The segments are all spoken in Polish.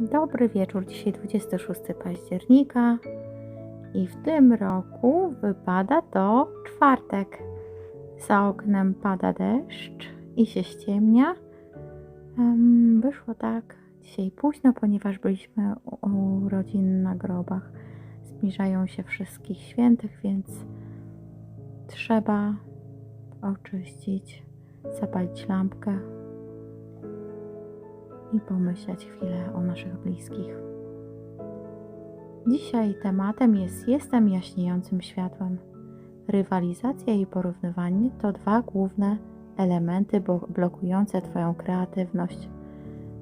Dobry wieczór, dzisiaj 26 października i w tym roku wypada to czwartek. Za oknem pada deszcz i się ściemnia. Em, Wyszło tak dzisiaj późno, ponieważ byliśmy u rodzin na grobach. Zbliżają się wszystkich świętych, więc trzeba oczyścić, zapalić lampkę i pomyśleć chwilę o naszych bliskich. Dzisiaj tematem jest Jestem jaśniejącym światłem. Rywalizacja i porównywanie to dwa główne elementy blokujące Twoją kreatywność.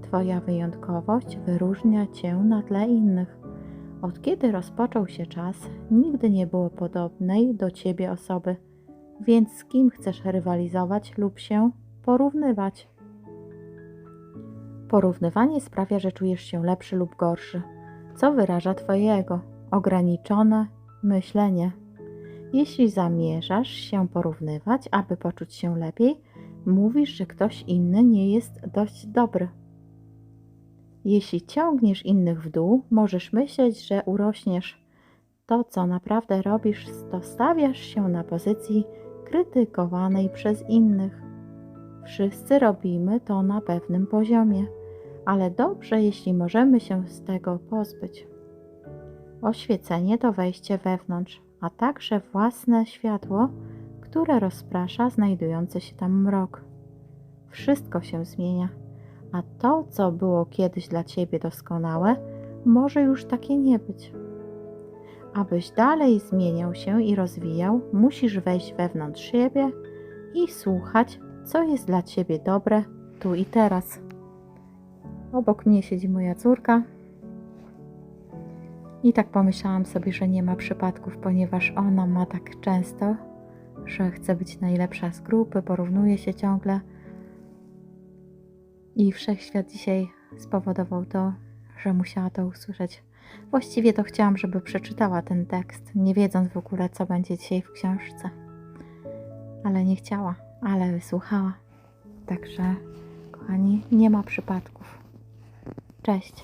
Twoja wyjątkowość wyróżnia Cię na tle innych. Od kiedy rozpoczął się czas, nigdy nie było podobnej do Ciebie osoby, więc z kim chcesz rywalizować lub się porównywać? Porównywanie sprawia, że czujesz się lepszy lub gorszy, co wyraża Twoje ego, ograniczone myślenie. Jeśli zamierzasz się porównywać, aby poczuć się lepiej, mówisz, że ktoś inny nie jest dość dobry. Jeśli ciągniesz innych w dół, możesz myśleć, że urośniesz. To, co naprawdę robisz, to stawiasz się na pozycji krytykowanej przez innych. Wszyscy robimy to na pewnym poziomie, ale dobrze, jeśli możemy się z tego pozbyć. Oświecenie to wejście wewnątrz, a także własne światło, które rozprasza znajdujący się tam mrok. Wszystko się zmienia, a to, co było kiedyś dla ciebie doskonałe, może już takie nie być. Abyś dalej zmieniał się i rozwijał, musisz wejść wewnątrz siebie i słuchać, co jest dla ciebie dobre tu i teraz. Obok mnie siedzi moja córka. I tak pomyślałam sobie, że nie ma przypadków, ponieważ ona ma tak często, że chce być najlepsza z grupy, porównuje się ciągle. I wszechświat dzisiaj spowodował to, że musiała to usłyszeć. Właściwie to chciałam, żeby przeczytała ten tekst, nie wiedząc w ogóle, co będzie dzisiaj w książce. Ale nie chciała, ale wysłuchała. Także, kochani, nie ma przypadków. Здрасте.